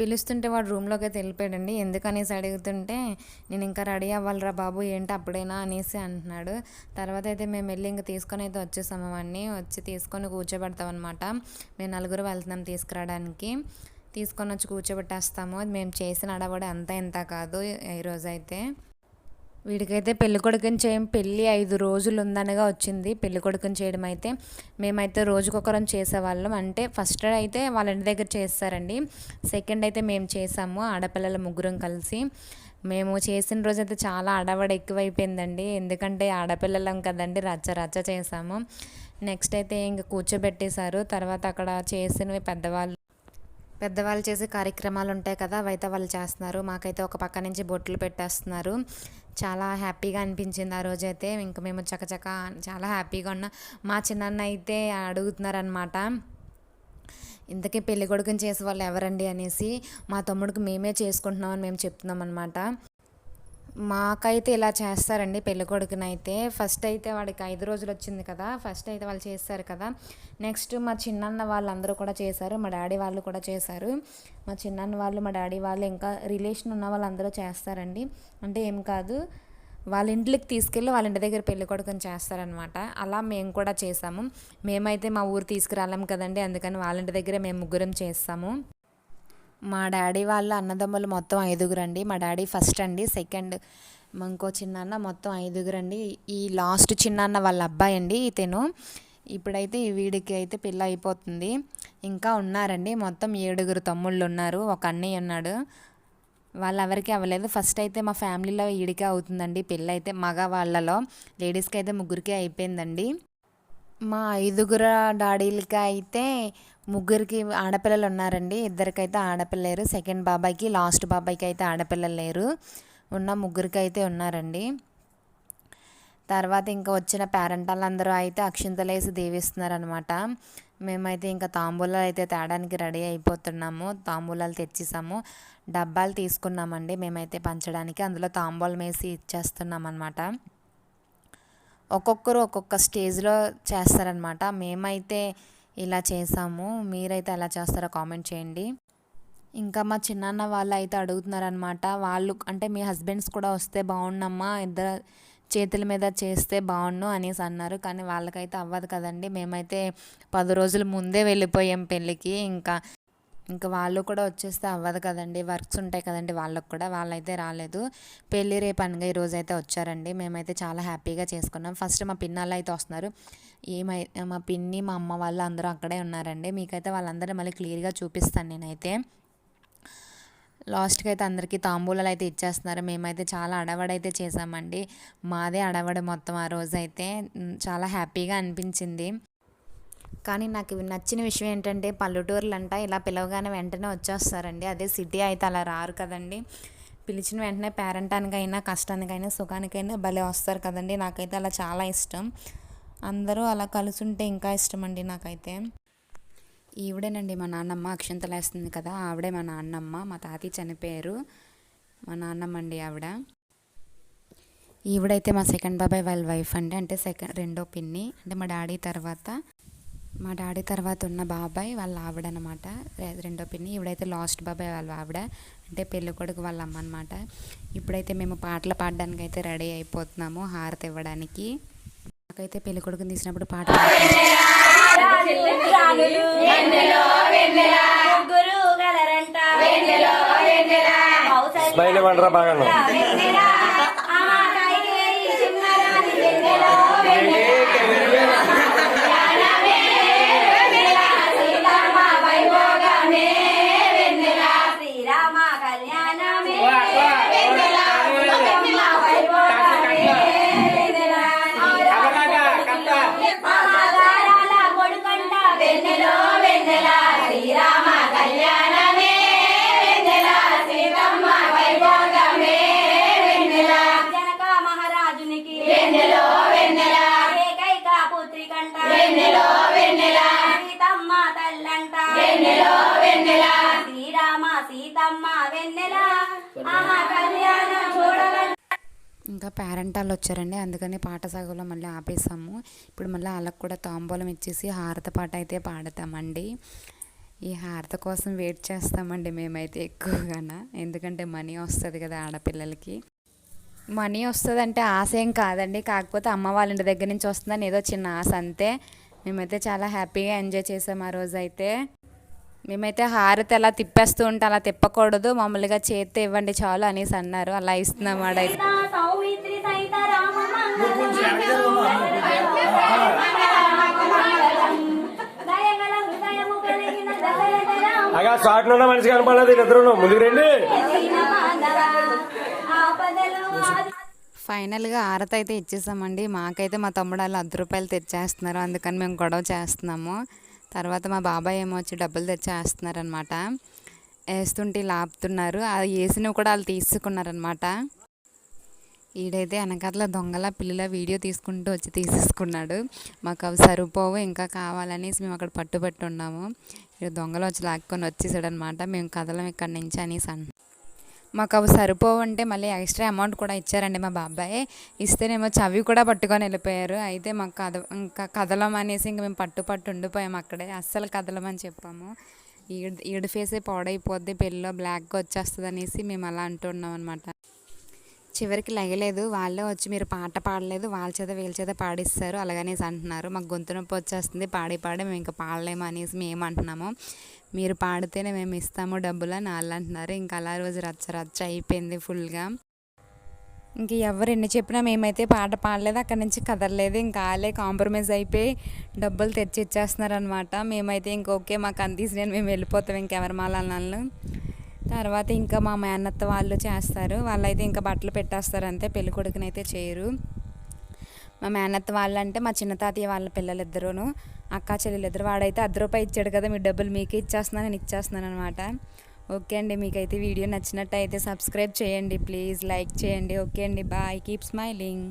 పిలుస్తుంటే వాడు రూమ్లోకి అయితే వెళ్ళిపోయాడండి. ఎందుకనేసి అడుగుతుంటే నేను ఇంకా రెడీ అవ్వాలిరా బాబు ఏంటి అప్పుడైనా? అనేసి అంటున్నాడు. తర్వాత అయితే మేము వెళ్ళి ఇంకా తీసుకొని అయితే వచ్చేసాము అవన్నీ వచ్చి తీసుకొని కూర్చోబెడతామన్నమాట. మేము నలుగురు వెళ్తున్నాం తీసుకురావడానికి. తీసుకొని వచ్చి కూర్చోబెట్టేస్తాము. మేము చేసిన అడవడ అంతా ఇంత కాదు ఈరోజైతే వీడికైతే పెళ్ళి కొడుకుని చేయం పెళ్ళి ఐదు రోజులు ఉందనగా వచ్చింది. పెళ్ళి కొడుకుని చేయడం అయితే మేమైతే రోజుకొకరం చేసేవాళ్ళం. అంటే ఫస్ట్ అయితే వాళ్ళ ఇంటి దగ్గర చేస్తారండి. సెకండ్ అయితే మేము చేసాము ఆడపిల్లల ముగ్గురం కలిసి. మేము చేసిన రోజు అయితే చాలా అడవడ ఎక్కువైపోయిందండి. ఎందుకంటే ఆడపిల్లలం కదండి రచ్చ రచ్చ చేసాము. నెక్స్ట్ అయితే ఇంక కూర్చోబెట్టేశారు. తర్వాత అక్కడ చేసినవి పెద్దవాళ్ళు పెద్దవాళ్ళు చేసే కార్యక్రమాలు ఉంటాయి కదా అవైతే వాళ్ళు చేస్తున్నారు. మాకైతే ఒక పక్క నుంచి బొట్లు పెట్టేస్తున్నారు. చాలా హ్యాపీగా అనిపించింది ఆ రోజైతే. ఇంకా మేము చకచక చాలా హ్యాపీగా ఉన్న మా చిన్నాన్న అయితే అడుగుతున్నారనమాట ఇంతకీ పెళ్ళి కొడుకుని చేసే వాళ్ళు ఎవరండి? అనేసి. మా తమ్ముడికి మేమే చేసుకుంటున్నామని మేము చెప్తున్నాం అనమాట మాకైతే ఇలా చేస్తారండి పెళ్ళికొడుకునైతే. ఫస్ట్ అయితే వాడికి ఐదు రోజులు వచ్చింది కదా ఫస్ట్ అయితే వాళ్ళు చేస్తారు కదా. నెక్స్ట్ మా చిన్నన్న వాళ్ళందరూ కూడా చేశారు మా డాడీ వాళ్ళు కూడా చేశారు. మా చిన్నన్న వాళ్ళు మా డాడీ వాళ్ళు ఇంకా రిలేషన్ ఉన్న వాళ్ళందరూ చేస్తారండి. అంటే ఏం కాదు వాళ్ళ ఇంట్లోకి తీసుకెళ్ళి వాళ్ళ ఇంటి దగ్గర పెళ్ళి కొడుకుని చేస్తారనమాట అలా మేము కూడా చేసాము. మేమైతే మా ఊరు తీసుకురాలేము కదండి అందుకని వాళ్ళ ఇంటి దగ్గరే మేము ముగ్గురం చేస్తాము. మా డాడీ వాళ్ళ అన్నదమ్ములు మొత్తం ఐదుగురు అండి మా డాడీ ఫస్ట్ అండి సెకండ్ ఇంకో చిన్నాన్న మొత్తం ఐదుగురు అండి ఈ లాస్ట్ చిన్నాన్న వాళ్ళ అబ్బాయి అండి ఇతను. ఇప్పుడైతే వీడికి అయితే పెళ్ళి అయిపోతుంది. ఇంకా ఉన్నారండి మొత్తం ఏడుగురు తమ్ముళ్ళు ఉన్నారు. ఒక అన్నయ్య ఉన్నాడు. వాళ్ళు ఎవరికి అవ్వలేదు. ఫస్ట్ అయితే మా ఫ్యామిలీలో ఈడికే అవుతుందండి పెళ్ళి అయితే మగ వాళ్ళలో. లేడీస్కి అయితే ముగ్గురికే అయిపోయిందండి. మా ఐదుగుర డాడీలకి అయితే ముగ్గురికి ఆడపిల్లలు ఉన్నారండి. ఇద్దరికైతే ఆడపిల్ల లేరు. సెకండ్ బాబాయ్కి లాస్ట్ బాబాయ్కి అయితే ఆడపిల్లలు లేరు. ఉన్న ముగ్గురికి అయితే ఉన్నారండి. తర్వాత ఇంకా వచ్చిన పేరెంట్ వాళ్ళందరూ అయితే అక్షింతలేసి దీవిస్తున్నారనమాట మేమైతే ఇంకా తాంబూలాలు అయితే తేడానికి రెడీ అయిపోతున్నాము. తాంబూలాలు తెచ్చేసాము. డబ్బాలు తీసుకున్నామండి. మేమైతే పంచడానికి అందులో తాంబూలం వేసి ఇచ్చేస్తున్నాం అనమాట ఒక్కొక్కరు ఒక్కొక్క స్టేజ్లో చేస్తారనమాట మేమైతే ఇలా చేసాము. మీరైతే ఎలా చేస్తారో కామెంట్ చేయండి. ఇంకా మా చిన్నాన్న వాళ్ళు అయితే అడుగుతున్నారనమాట వాళ్ళు అంటే మీ హస్బెండ్స్ కూడా వస్తే బాగుండమ్మా ఇద్దరు చేతుల మీద చేస్తే బాగుండు అనేసి అన్నారు. కానీ వాళ్ళకైతే అవ్వదు కదండి. మేమైతే పది రోజుల ముందే వెళ్ళిపోయాం పెళ్ళికి. ఇంకా ఇంకా వాళ్ళు కూడా వచ్చేస్తే అవ్వదు కదండి వర్క్స్ ఉంటాయి కదండి వాళ్ళకు కూడా వాళ్ళైతే రాలేదు. పెళ్ళి రేపు అనగా ఈరోజు అయితే వచ్చారండి. మేమైతే చాలా హ్యాపీగా చేసుకున్నాం. ఫస్ట్ మా పిన్నాళ్ళు అయితే వస్తున్నారు. ఏమై మా పిన్ని మా అమ్మ వాళ్ళు అందరూ అక్కడే ఉన్నారండి. మీకైతే వాళ్ళందరూ మళ్ళీ క్లియర్గా చూపిస్తాను నేనైతే. లాస్ట్కి అయితే అందరికీ తాంబూలాలు అయితే ఇచ్చేస్తున్నారు. మేమైతే చాలా అడవడైతే చేసామండి మాదే అడవడ మొత్తం ఆ రోజు అయితే చాలా హ్యాపీగా అనిపించింది. కానీ నాకు నచ్చిన విషయం ఏంటంటే పల్లెటూర్లు అంట ఇలా పిలవగానే వెంటనే వచ్చేస్తారండి. అదే సిటీ అయితే అలా రారు కదండి. పిలిచిన వెంటనే పేరెంటానికైనా కష్టానికైనా సుఖానికైనా భలే వస్తారు కదండి. నాకైతే అలా చాలా ఇష్టం. అందరూ అలా కలిసి ఉంటే ఇంకా ఇష్టం అండి నాకైతే. ఈవిడేనండి మా నాన్నమ్మ అక్షంతలు వేస్తుంది కదా ఆవిడే మా నాన్నమ్మ. మా తాతయ్య చనిపోయారు. మా నాన్నమ్మ అండి ఆవిడ. ఈవిడైతే మా సెకండ్ బాబాయ్ వాళ్ళ వైఫ్ అండి. అంటే సెకండ్ రెండో పిన్ని. అంటే మా డాడీ తర్వాత మా డాడీ తర్వాత ఉన్న బాబాయ్ వాళ్ళ ఆవిడ అనమాట రెండో పిన్ని. ఇవిడైతే లాస్ట్ బాబాయ్ వాళ్ళ ఆవిడ. అంటే పెళ్ళి కొడుకు వాళ్ళ అమ్మ అనమాట ఇప్పుడైతే మేము పాటలు పాడడానికి అయితే రెడీ అయిపోతున్నాము హారతి ఇవ్వడానికి. నాకైతే పెళ్ళి కొడుకుని తీసినప్పుడు పాట రా బాగా ఇంకా పేరెంట్ వాళ్ళు వచ్చారండి. అందుకని పాట సాగులో మళ్ళీ ఆపేసాము. ఇప్పుడు మళ్ళీ వాళ్ళకి కూడా తాంబూలం ఇచ్చేసి హారత పాట అయితే పాడతామండి. ఈ హారత కోసం వెయిట్ చేస్తామండి మేమైతే ఎక్కువగాన. ఎందుకంటే మనీ వస్తుంది కదా ఆడపిల్లలకి. మనీ వస్తుందంటే ఆశ ఏం కాదండి. కాకపోతే అమ్మ వాళ్ళ ఇంటి దగ్గర నుంచి వస్తుందని ఏదో చిన్న ఆశ అంతే. మేమైతే చాలా హ్యాపీగా ఎంజాయ్ చేసాం ఆ రోజు అయితే మేమైతే హారతి అలా తిప్పేస్తూ ఉంటే అలా తిప్పకూడదు. మామూలుగా చేత్తో ఇవ్వండి చాలు అనేసి అన్నారు. అలా ఇస్తున్నాం ఆడైతే. అగా షార్ట్లో మనిషి కనపడలేదు వీళ్ళిద్దరు ముందుకు రండి. ఫైనల్గా ఆరత అయితే ఇచ్చేసామండి. మాకైతే మా తమ్ముడు వాళ్ళు అర్ధ రూపాయలు తెచ్చేస్తున్నారు. అందుకని మేము గొడవ చేస్తున్నాము. తర్వాత మా బాబాయ్ ఏమో వచ్చి డబ్బులు తెచ్చేస్తున్నారు అనమాట వేస్తుంటే లాపుతున్నారు. అది వేసినవి కూడా వాళ్ళు తీసుకున్నారనమాట ఈడైతే వెనకాతల దొంగల పిల్లల వీడియో తీసుకుంటూ వచ్చి తీసేసుకున్నాడు. మాకు అవి సరిపోవు ఇంకా కావాలనేసి మేము అక్కడ పట్టుబట్టి ఉన్నాము. ఇక్కడ దొంగలు వచ్చి లాక్కొని వచ్చేసాడనమాట మేము కదలం ఇక్కడ నుంచి అనేసి అన్న మాకు అవి సరిపోవు అంటే మళ్ళీ ఎక్స్ట్రా అమౌంట్ కూడా ఇచ్చారండి మా బాబాయ్. ఇస్తేనేమో చవి కూడా పట్టుకొని వెళ్ళిపోయారు. అయితే మాకు కద ఇంకా కదలం అనేసి ఇంక మేము పట్టు పట్టు ఉండిపోయాము అక్కడే. అస్సలు కదలమని చెప్పాము. ఈడ ఈడ ఫేసే పాడైపోద్ది పెళ్ళిలో బ్లాక్గా వచ్చేస్తుంది అనేసి మేము అలా అంటున్నాం అనమాట చివరికి లగలేదు. వాళ్ళే వచ్చి మీరు పాట పాడలేదు. వాళ్ళ చేత వీళ్ళ చేత పాడిస్తారు. అలాగనేసి అంటున్నారు. మాకు గొంతు నొప్పి వచ్చేస్తుంది. పాడి పాడి మేము ఇంకా పాడలేము అనేసి మేము అంటున్నాము. మీరు పాడితేనే మేము ఇస్తాము డబ్బులు అని వాళ్ళు అంటున్నారు. ఇంకా అలా రోజు రచ్చ రచ్చ అయిపోయింది ఫుల్గా. ఇంక ఎవరు ఎన్ని చెప్పినా మేమైతే పాట పాడలేదు. అక్కడి నుంచి కదలలేదు. ఇంకా వాళ్ళే కాంప్రమైజ్ అయిపోయి డబ్బులు తెచ్చి ఇచ్చేస్తున్నారు అనమాట మేమైతే ఇంకొకే మాకు అందించిన నేను మేము వెళ్ళిపోతాం. ఇంకెవరి మాలన్నాళ్ళు తర్వాత ఇంకా మా మేనత్త వాళ్ళు చేస్తారు. వాళ్ళైతే ఇంకా బట్టలు పెట్టేస్తారు అంతే. పెళ్ళి కొడుకునైతే చేయరు. మా మేనత్త వాళ్ళు అంటే మా చిన్న తాతయ్య వాళ్ళ పిల్లలు ఇద్దరును అక్క చెల్లెలు ఇద్దరు వాడైతే అర్ధ రూపాయి ఇచ్చాడు కదా మీ డబ్బులు మీకే ఇచ్చేస్తున్నాను నేను ఇచ్చేస్తున్నాను అనమాట ఓకే అండి మీకైతే వీడియో నచ్చినట్టయితే సబ్స్క్రైబ్ చేయండి. ప్లీజ్ లైక్ చేయండి. ఓకే అండి బాయ్. Keep smiling.